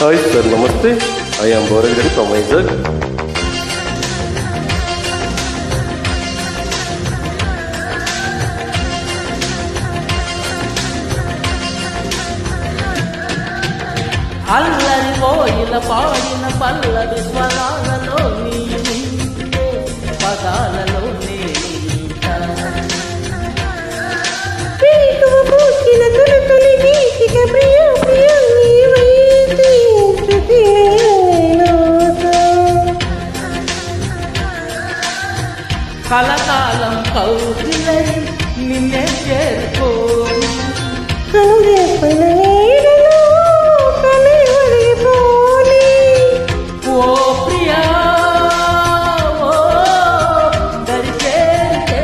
Hi sir నమస్తే I am Bowral గడి from Vizag అల్లరి పోయిన పాడిన పల్లవి స్వరాలలో నీవే కలకాలం కౌగిలై నిన్నే నీడలో కలై. ఓ ప్రియా ఓ దరిచేరితే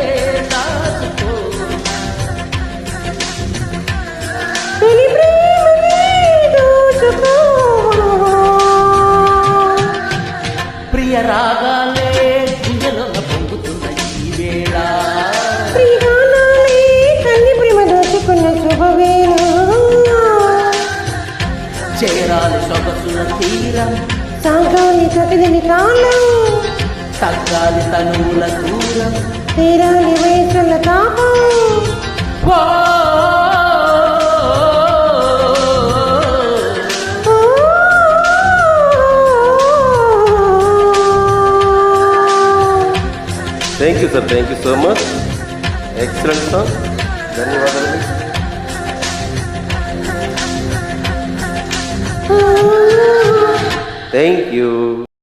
దాచుకో తొలి ప్రేమని దోచుకో. ప్రియ రాగాలే చేరాలి సొగసుల తీరం. సాగాలి కదిలిని కాలం. తగ్గాలి తనువుల దూరం. తీరాలి వయసుల తాపం. ఓ! Thank you sir thank you so much excellent song ధన్యవాదాలు థ్యాంక్ యూ